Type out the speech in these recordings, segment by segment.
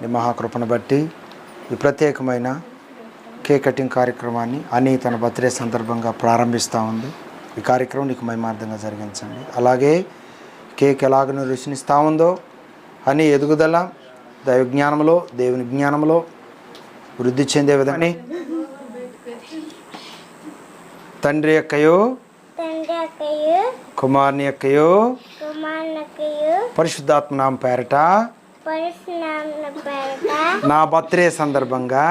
నీ మహాకృపను బట్టి ఈ ప్రత్యేకమైన కేక్ కటింగ్ కార్యక్రమాన్ని అని తన బర్త్డే సందర్భంగా ప్రారంభిస్తూ ఉంది. ఈ కార్యక్రమం నీకు మహిమార్థంగా జరిగించండి. అలాగే కేక్ ఎలాగ రుచినిస్తూ ఉందో అని ఎదుగుదల దైవ జ్ఞానంలో దేవుని జ్ఞానంలో వృద్ధి చెందే విధంగా తండ్రి యొక్కయో కుమారుని యొక్కయో పరిశుద్ధాత్మ నామ పేరట నా బర్త్డే సందర్భంగా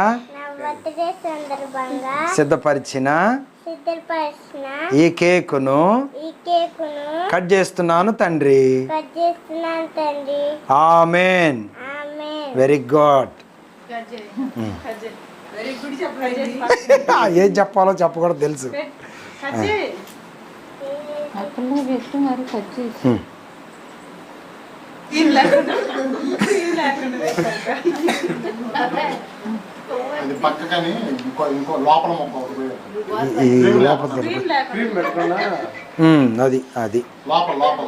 సిద్ధపరిచిన సిద్ధపరిచిన ఈ కేకును ఈ కేకును కట్ చేస్తున్నాను తండ్రి. కట్ చేస్తున్నాను తండ్రి. ఆమెన్. ఆమె వెరీ గుడ్. ఏం చెప్పాలో చెప్పకూడదు తెలుసు. అక్కడ అది పక్కకని ఇంకో ఇంకో లోపల మొక్క ఒకటి పోయారు. ఈ- ఈ లోపల దొరకదు. క్రీమ్ పెట్టుకున్నా ఉమ్, అది అది. లోపల లోపల.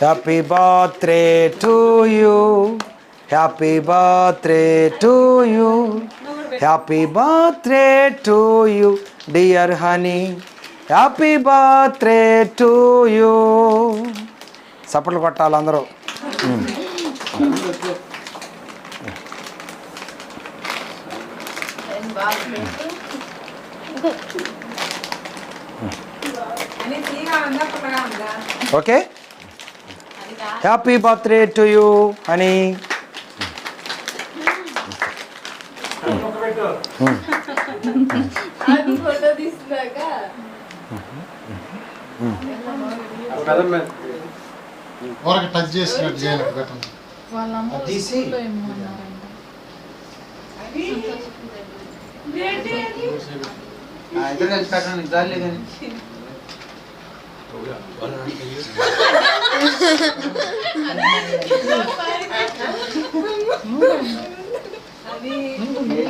Happy birthday to you happy birthday to you happy birthday to you dear honey happy birthday to you చప్పట్లు కొట్టాలి అందరూ. Okay. Happy birthday to you అని టచ్ చేసినట్టు చేయనట్టు పెట్టండి వాళ్ళ అమ్మ తీసి స్కూల్లో ఇమ్మన్నారంట ఇద్దరు కలిసి పెట్టండి జాలి కానీ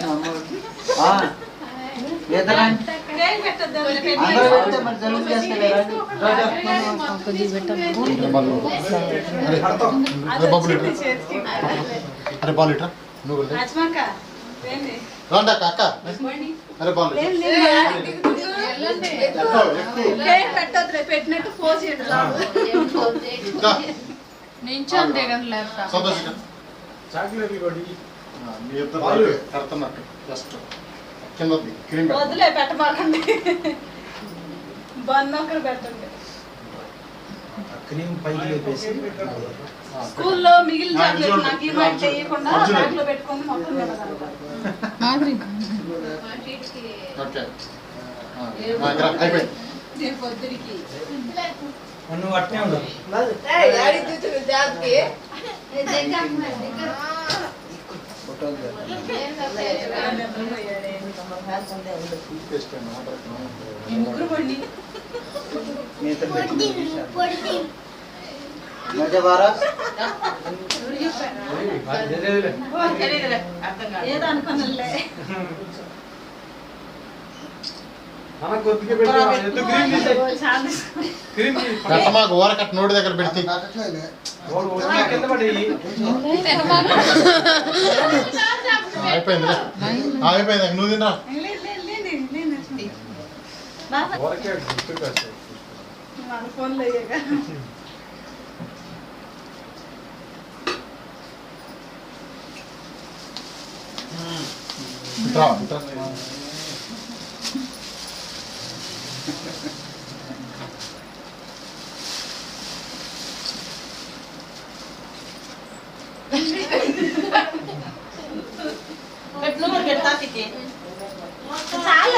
అందరూ అరే బాల్ లీటర్ నువ్వు. రాండి అక్క అక్క. అరే బాల్ లీటర్ పెట్టినట్టు ఇంకా? నించొని దిగండి లేక సంతోష్ ఇక్కడ. చాక్లెట్లు కొడి. కడుతున్నట్టు జస్ట్. కింద క్రీమ్ పెట్టండి. వదిలే పెట్టమాకండి. బన్ ఒకరు పెట్టండి. క్రీమ్ పైకి లేపేసి స్కూల్లో మిగిలిన చాక్లెట్. నాకు. చేయకుండా. బ్యాగ్లో పెట్టుకొని మొత్తం ఓకే. అయిపోయింది. పొద్దురికి నువ్వు అట్నే చేయండి, ఆర్డర్ ఈ ముగ్గురు పండి మధ్య వారా ఏదో అనుకున్నలే మన కొద్దిగా పెట్టు ఎందుకు క్రీమ్ తీసేయ్. చాలా క్రీమ్ తీయ్. పెట్ట మాకు ఊరకట్ట నోటి దగ్గర పెడితే వాడు వచ్చి కింద పడేయి అయిపోయిందిలే అయిపోయింది నువ్వు తిన్నా Thank you. ಎರಡು ತಾಸಿಗೆ ಸಾಲ